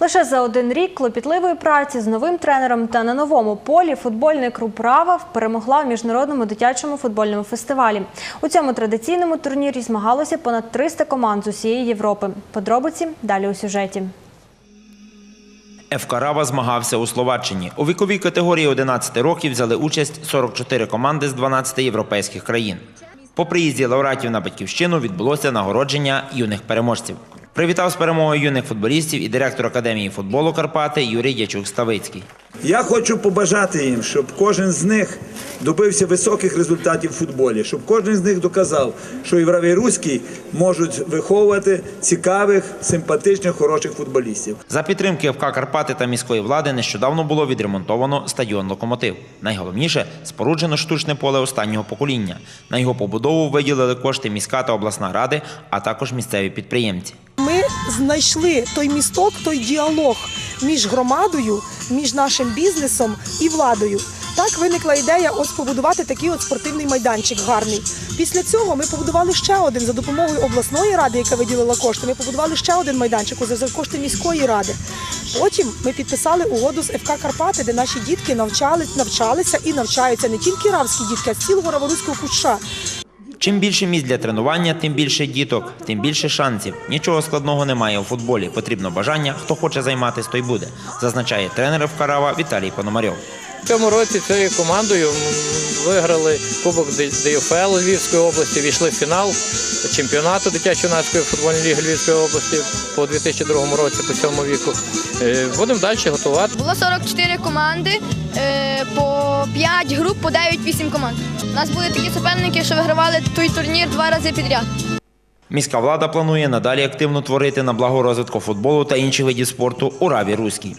Лише за один рік клопітливої праці з новим тренером та на новому полі футбольний клуб Рава перемогла в міжнародному дитячому футбольному фестивалі. У цьому традиційному турнірі змагалося понад 300 команд з усієї Європи. Подробиці далі у сюжеті. ФК «Рава» змагався у Словаччині. У віковій категорії 11 років взяли участь 44 команди з 12 європейських країн. По приїзді лауреатів на батьківщину відбулося нагородження юних переможців. Привітав з перемогою юних футболістів і директор академії футболу Карпати Юрій Дячук-Ставицький. Я хочу побажати їм, щоб кожен з них добився високих результатів в футболі, щоб кожен з них доказав, що і Руській можуть виховувати цікавих, симпатичних, хороших футболістів. За підтримки ФК Карпати та міської влади нещодавно було відремонтовано стадіон Локомотив. Найголовніше споруджено штучне поле останнього покоління. На його побудову виділили кошти міська та обласна ради, а також місцеві підприємці. Ми знайшли той місток, той діалог між громадою, між нашим бізнесом і владою. Так виникла ідея ось побудувати такий от спортивний майданчик гарний. Після цього ми побудували ще один за допомогою обласної ради, яка виділила кошти. Ми побудували ще один майданчик за кошти міської ради. Потім ми підписали угоду з ФК Карпати, де наші дітки навчались, навчалися і навчаються не тільки равські дітки, а з цілого Раворуського куща. Чим більше місць для тренування, тим більше діток, тим більше шансів. Нічого складного немає у футболі. Потрібно бажання. Хто хоче займатися, той буде, зазначає тренер Вкарава «Рава» Віталій Пономарьов. В цьому році цією командою виграли Кубок ДЮФЛ Львівської області, війшли в фінал чемпіонату дитячо-юнацької футбольної ліги Львівської області по 2002 році по цьому віку. Е, Будемо далі готувати. Було 44 команди, е, по 5 груп, по 9-8 команд. У нас були такі суперники, що вигравали той турнір два рази підряд. Міська влада планує надалі активно творити на благо розвитку футболу та інших видів спорту у Раві Руській.